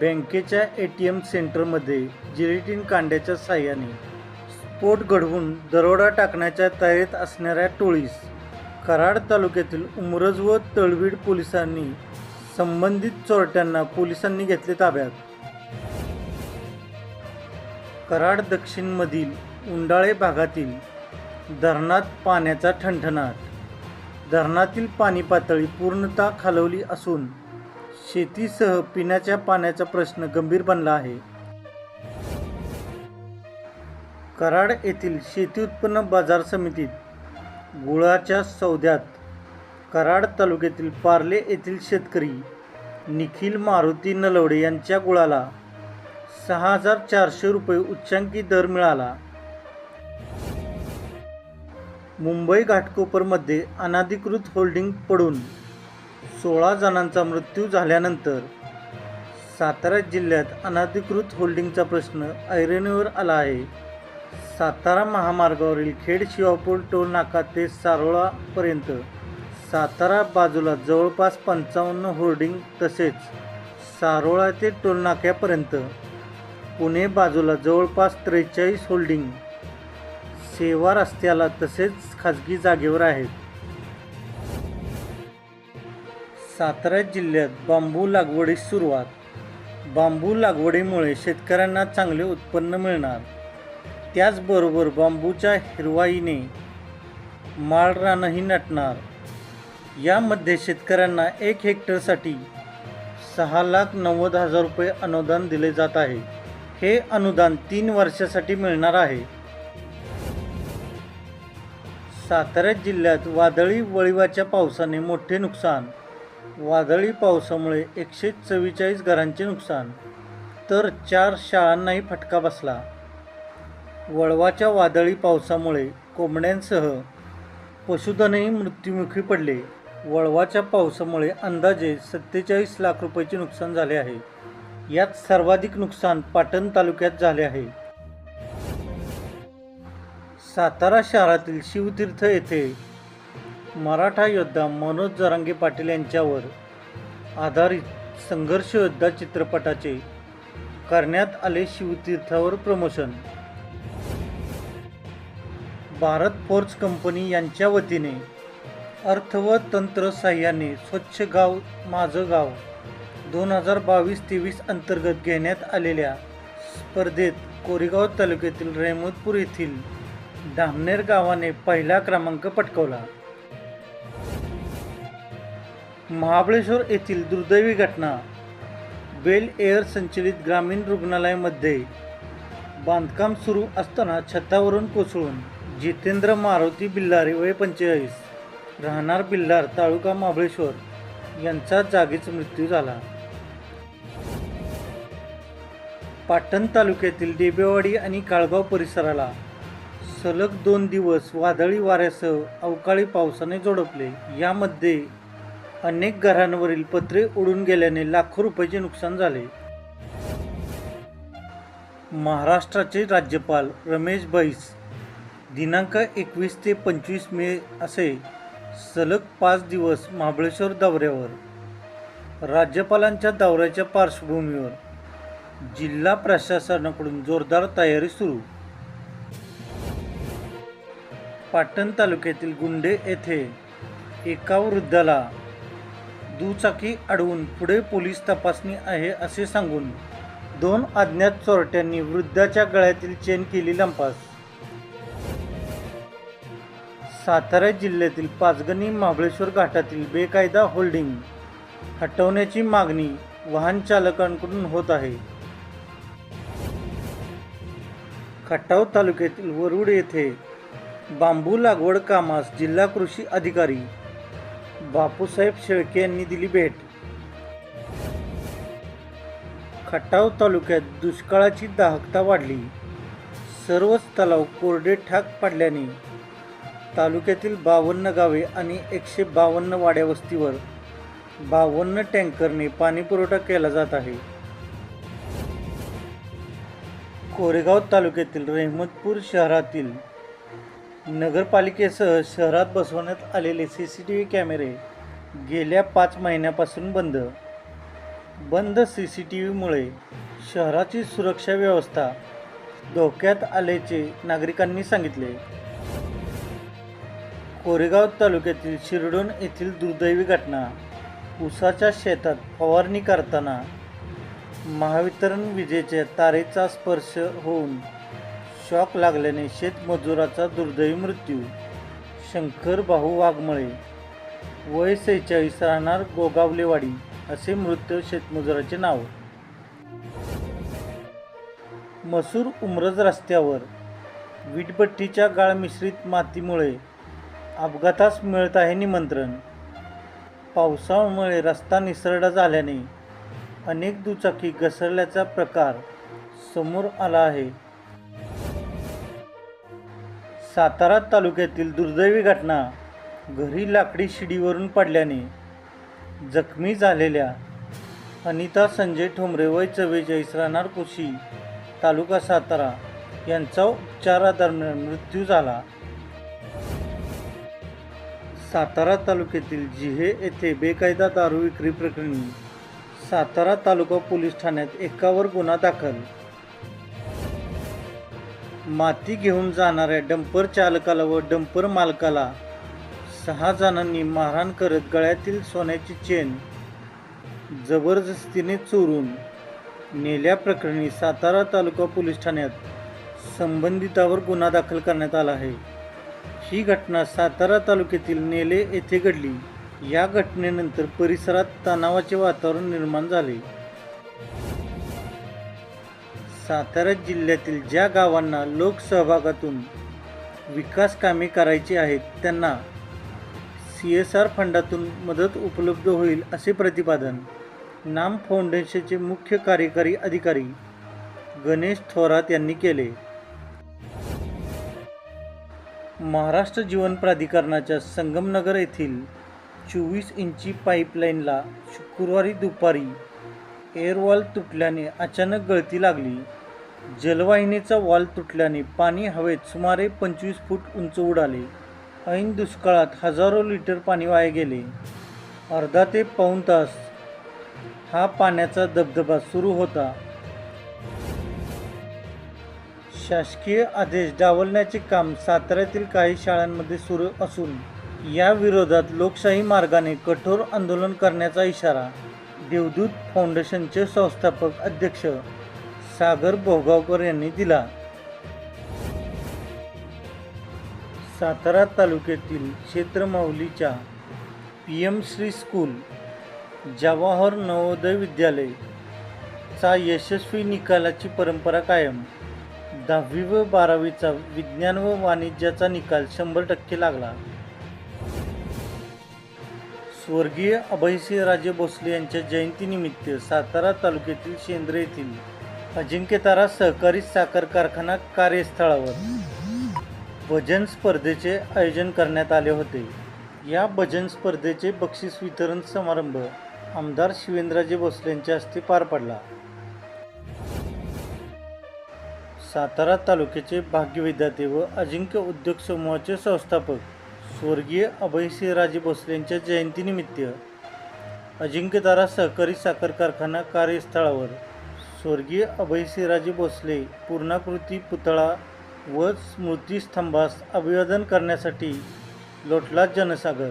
बँकेच्या A T M सेंटरमध्ये gelatin कांड्याच्या साहाय्याने स्फोट घडवून दरोडा टाकण्याच्या तयारीत असणाऱ्या टोळीस कराड तालुक्यातील उमरज व तळवीड पोलिसांनी संबंधित चोरट्यांना पोलिसांनी घेतले ताब्यात. कराड दक्षिणमधील उंडाळे भागातील धरणात पाण्याचा ठणठणाट धरणातील पाणी पातळी पूर्णतः खालवली असून शेतीसह पिण्याच्या पाण्याचा प्रश्न गंभीर बनला आहे. कराड येथील शेती उत्पन्न बाजार समितीत गुळाच्या सौद्यात कराड तालुक्यातील पार्ले येथील शेतकरी निखिल मारुती नलवडे यांच्या गुळाला सहा हजार चारशे रुपये उच्चांकी दर मिळाला. मुंबई घाटकोपरमध्ये अनाधिकृत होल्डिंग पडून सोळा जणांचा मृत्यू झाल्यानंतर सातारा जिल्ह्यात अनाधिकृत होल्डिंगचा प्रश्न ऐरणीवर आला आहे. सातारा महामार्गावरील खेड शिवापूर टोल नाका ते सारोळापर्यंत सातारा बाजूला जवळपास पंचावन्न होर्डिंग तसेच सारोळा ते टोलनाक्यापर्यंत पुणे बाजूला जवळपास त्रेचाळीस होल्डिंग सेवा रस्त्याला तसेच खाजगी जागेवर आहेत. सातारा जिल्ह्यात बांबू लागवडीस सुरुवात. बांबू लागवडीमुळे शेतकऱ्यांना चांगले उत्पन्न मिळणार. त्याचबरोबर बांबूच्या हिरवाईने माळरानही नटणार. यामध्ये शेतकऱ्यांना एक हेक्टरसाठी सहा लाख नव्वद हजार रुपये अनुदान दिले जात आहे. हे अनुदान तीन वर्षासाठी मिळणार आहे. सातारा जिल्ह्यात वादळी वळिवाच्या पावसाने मोठे नुकसान वादळी पावसामुळे एकशे चव्वेचाळीस घरांचे नुकसान तर चार शाळांनाही फटका बसला. वळवाच्या वादळी पावसामुळे कोंबड्यांसह पशुधनही मृत्युमुखी पडले. वळवाच्या पावसामुळे अंदाजे सत्तेचाळीस लाख रुपयाचे नुकसान झाले आहे. यात सर्वाधिक नुकसान पाटण तालुक्यात झाले आहे. सातारा शहरातील शिवतीर्थ येथे मराठा योद्धा मनोज जरांगे पाटील यांच्यावर आधारित संघर्ष योद्धा चित्रपटाचे करण्यात आले शिवतीर्थावर प्रमोशन. भारत फोर्स कंपनी यांच्या वतीने अर्थ व तंत्र साह्याने स्वच्छ गाव माझं गाव दोन हजार बावीस तेवीस अंतर्गत घेण्यात आलेल्या स्पर्धेत कोरेगाव तालुक्यातील रेमोदपूर येथील धामनेर गावाने पहिला क्रमांक पटकावला. महाबळेश्वर येथील दुर्दैवी घटना बेल एअर संचलित ग्रामीण रुग्णालयामध्ये बांधकाम सुरू असताना छतावरून कोसळून जितेंद्र मारुती बिल्लारे वय पंचेचाळीस राहणार बिल्लार तालुका महाबळेश्वर यांचा जागीच मृत्यू झाला. पाटण तालुक्यातील डेबेवाडी आणि काळगाव परिसराला सलग दोन दिवस वादळी वाऱ्यासह अवकाळी पावसाने जोडपले यामध्ये अनेक घरांवरील पत्रे उडून गेल्याने लाखो रुपयाचे नुकसान झाले. महाराष्ट्राचे राज्यपाल रमेश बैस दिनांक एकवीस ते पंचवीस मे असे सलग पाच दिवस महाबळेश्वर दौऱ्यावर राज्यपालांच्या दौऱ्याच्या पार्श्वभूमीवर जिल्हा प्रशासनाकडून जोरदार तयारी सुरू. पाटण तालुक्यातील गुंडे येथे एका वृद्धाला दुचाकी अडवून पुढे पोलीस तपासणी आहे असे सांगून दोन अज्ञात चोरट्यांनी वृद्धाच्या गळ्यातील चेन केली लंपास. सातारा जिल्ह्यातील पाचगणी महाबळेश्वर घाटातील बेकायदा होल्डिंग हटवण्याची मागणी वाहन चालकांकडून होत आहे. खटाव तालुक्यातील वरुड येथे बांबू लागवड कामास जिल्हा कृषी अधिकारी बापूसाहेब शेळके यांनी दिली भेट. खटाव तालुक्यात दुष्काळाची दाहकता वाढली. सर्वच तलाव कोरडे ठाक पडल्याने तालुक्यातील बावन्न गावे आणि एकशे बावन्न वाड्या वस्तीवर बावन्न टँकरने पाणीपुरवठा केला जात आहे. कोरेगाव तालुक्यातील रेहमतपूर शहरातील नगरपालिकेसह शहरात बसवण्यात आलेले सी सी टी व्ही कॅमेरे गेल्या पाच महिन्यापासून बंद. बंद सी सी टी व्हीमुळे शहराची सुरक्षा व्यवस्था धोक्यात आल्याचे नागरिकांनी सांगितले. कोरेगाव तालुक्यातील शिरडोन येथील दुर्दैवी घटना ऊसाच्या शेतात फवारणी करताना महावितरण विजेच्या तारेचा स्पर्श होऊन शॉक लागल्याने शेतमजुराचा दुर्दैवी मृत्यू. शंकर भाऊ वाघमळे वय सेहेचाळीस राहणार गोगावलेवाडी असे मृत शेतमजुराचे नाव. मसूर उमरज रस्त्यावर वीटभट्टीच्या गाळ मिश्रित मातीमुळे अपघातास मिळत आहे निमंत्रण. पावसामुळे रस्ता निसरडा झाल्याने अनेक दुचाकी घसरल्याचा प्रकार समोर आला आहे. सातारा तालुक्यातील दुर्दैवी घटना घरी लाकडी शिडीवरून पडल्याने जखमी झालेल्या अनिता संजय ठोंबरे वय चव्वेचाळीस राहणार कुशी तालुका सातारा यांचा उपचारादरम्यान मृत्यू झाला. सातारा तालुक्यातील जिहे येथे बेकायदा दारू विक्री प्रकरणी सातारा तालुका पोलीस ठाण्यात एकावर गुन्हा दाखल माती घेऊन जाणाऱ्या डंपर चालकाला व डंपर मालकाला सहा जणांनी मारहाण करत गळ्यातील सोन्याची चेन जबरदस्तीने चोरून नेल्याप्रकरणी सातारा तालुका पोलीस ठाण्यात संबंधितावर गुन्हा दाखल करण्यात आला आहे. ही घटना सातारा तालुक्यातील नेले येथे घडली. या घटनेनंतर परिसरात तणावाचे वातावरण निर्माण झाले. सातारा जिल्ह्यातील ज्या गावांना लोकसहभागातून विकास कामे करायची आहेत त्यांना सी एस आर फंडातून मदत उपलब्ध होईल असे प्रतिपादन नाम फाउंडेशनचे मुख्य कार्यकारी अधिकारी गणेश थोरात यांनी केले. महाराष्ट्र जीवन प्राधिकरणाच्या संगमनगर येथील चोवीस इंची पाईपलाईनला शुक्रवारी दुपारी एअरवॉल तुटल्याने अचानक गळती लागली. जलवाहिनीचा वॉल तुटल्याने पाणी हवेत सुमारे पंचवीस फूट उंच उडाले. ऐन दुष्काळात हजारो लिटर पाणी वाया गेले. अर्धा ते पाऊण तास हा पाण्याचा धबधबा सुरू होता. शासकीय आदेश डावलण्याचे काम साताऱ्यातील काही शाळांमध्ये सुरू असून या विरोधात लोकशाही मार्गाने कठोर आंदोलन करण्याचा इशारा देवदूत फाउंडेशनचे संस्थापक अध्यक्ष सागर भोगावकर यांनी दिला. सातारा तालुक्यातील क्षेत्रमाऊलीच्या P M Shri school Jawahar Navodaya Vidyalaya चा यशस्वी निकालाची परंपरा कायम. दहावी व बारावीचा विज्ञान व वाणिज्याचा निकाल शंभर टक्के लागला. स्वर्गीय अभयसिंहराजे भोसले यांच्या जयंतीनिमित्त सातारा तालुक्यातील शेंद्रे येथील अजिंक्यतारा सहकारी साखर कारखाना कार्यस्थळावर भजन स्पर्धेचे आयोजन करण्यात आले होते. या भजन स्पर्धेचे बक्षीस वितरण समारंभ आमदार शिवेंद्रराजे भोसले यांच्या हस्ते पार पडला. सातारा तालुक्याचे भाग्यविधाते व अजिंक्य उद्योग समूहाचे संस्थापक स्वर्गीय अभयसिंहराजे भोसले यांच्या जयंतीनिमित्त अजिंक्यतारा सहकारी साखर कारखाना कार्यस्थळावर स्वर्गीय अभयसिंहराजे भोसले पूर्णाकृती पुतळा व स्मृतिस्तंभास अभिवादन करण्यासाठी लोटला जनसागर.